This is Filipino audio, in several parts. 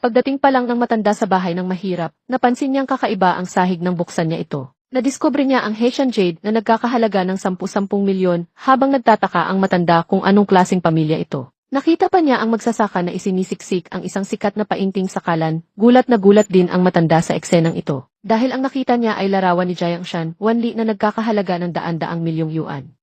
Pagdating pa lang ng matanda sa bahay ng mahirap, napansin niyang kakaiba ang sahig ng buksan niya ito. Nadiskubre niya ang Haitian Jade na nagkakahalaga ng 10-10 milyon habang nagtataka ang matanda kung anong klaseng pamilya ito. Nakita pa niya ang magsasaka na isinisiksik ang isang sikat na painting sa kalan, gulat na gulat din ang matanda sa eksenang ito. Dahil ang nakita niya ay larawan ni Jiang Shan, Wanli na nagkakahalaga ng daan-daang milyong yuan.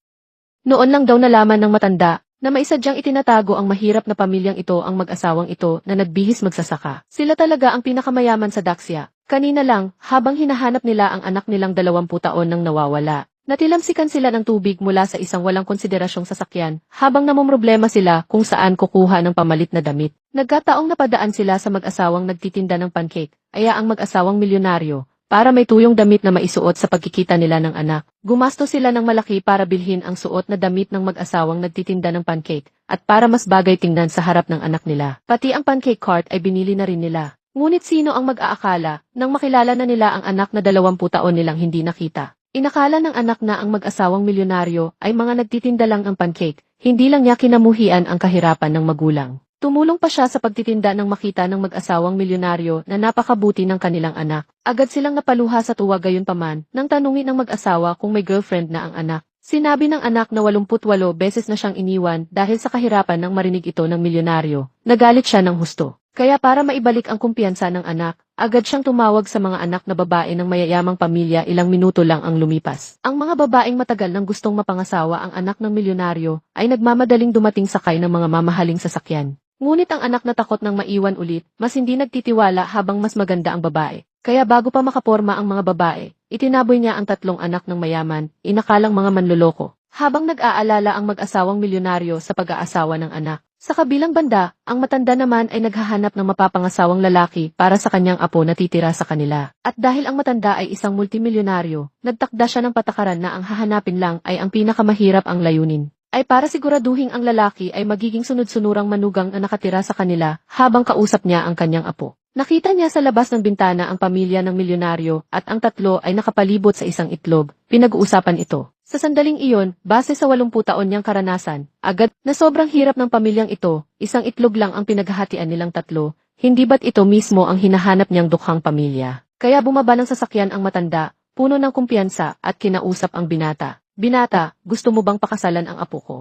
Noon lang daw nalaman ng matanda na may sadyang itinatago ang mahirap na pamilyang ito ang mag-asawang ito na nagbihis magsasaka. Sila talaga ang pinakamayaman sa Daxia. Kanina lang, habang hinahanap nila ang anak nilang 20 taon nang nawawala. Natilamsikan sila ng tubig mula sa isang walang konsiderasyong sasakyan, habang namumroblema sila kung saan kukuha ng pamalit na damit. Nagkataong napadaan sila sa mag-asawang nagtitinda ng pancake, aya ang mag-asawang milyonaryo, para may tuyong damit na maisuot sa pagkikita nila ng anak. Gumasto sila ng malaki para bilhin ang suot na damit ng mag-asawang nagtitinda ng pancake, at para mas bagay tingnan sa harap ng anak nila. Pati ang pancake cart ay binili na rin nila. Ngunit sino ang mag-aakala nang makilala na nila ang anak na 20 taon nilang hindi nakita? Inakala ng anak na ang mag-asawang milyonaryo ay mga nagtitinda lang ang pancake, hindi lang niya kinamuhian ang kahirapan ng magulang. Tumulong pa siya sa pagtitinda ng makita ng mag-asawang milyonaryo na napakabuti ng kanilang anak. Agad silang napaluha sa tuwa gayon paman nang tanungin ng mag-asawa kung may girlfriend na ang anak. Sinabi ng anak na 88 beses na siyang iniwan dahil sa kahirapan ng marinig ito ng milyonaryo. Nagalit siya ng husto. Kaya para maibalik ang kumpiyansa ng anak, agad siyang tumawag sa mga anak na babae ng mayayamang pamilya ilang minuto lang ang lumipas. Ang mga babaeng matagal nang gustong mapangasawa ang anak ng milyonaryo ay nagmamadaling dumating sakay ng mga mamahaling sasakyan. Ngunit ang anak na takot ng maiwan ulit, mas hindi nagtitiwala habang mas maganda ang babae. Kaya bago pa makaporma ang mga babae, itinaboy niya ang tatlong anak ng mayaman, inakalang mga manloloko. Habang nag-aalala ang mag-asawang milyonaryo sa pag-aasawa ng anak. Sa kabilang banda, ang matanda naman ay naghahanap ng mapapangasawang lalaki para sa kanyang apo na titira sa kanila. At dahil ang matanda ay isang multimilyonaryo, nagtakda siya ng patakaran na ang hahanapin lang ay ang pinakamahirap ang layunin. Ay para siguraduhing ang lalaki ay magiging sunod-sunurang manugang na nakatira sa kanila habang kausap niya ang kanyang apo. Nakita niya sa labas ng bintana ang pamilya ng milyonaryo at ang tatlo ay nakapalibot sa isang itlog. Pinag-uusapan ito. Sa sandaling iyon, base sa 80 taon niyang karanasan, agad na sobrang hirap ng pamilyang ito, isang itlog lang ang pinaghahatian nilang tatlo, hindi ba't ito mismo ang hinahanap niyang dukhang pamilya. Kaya bumaba ng sasakyan ang matanda, puno ng kumpiyansa at kinausap ang binata. Binata, gusto mo bang pakasalan ang apo ko?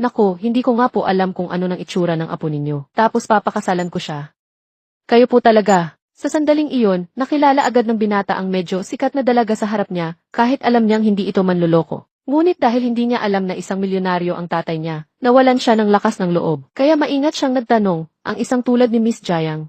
Nako, hindi ko nga po alam kung ano ng itsura ng apo ninyo. Tapos papakasalan ko siya. Kayo po talaga. Sa sandaling iyon, nakilala agad ng binata ang medyo sikat na dalaga sa harap niya, kahit alam niyang hindi ito manloloko. Ngunit dahil hindi niya alam na isang milyonaryo ang tatay niya, nawalan siya ng lakas ng loob. Kaya maingat siyang nagtanong, ang isang tulad ni Miss Jayang,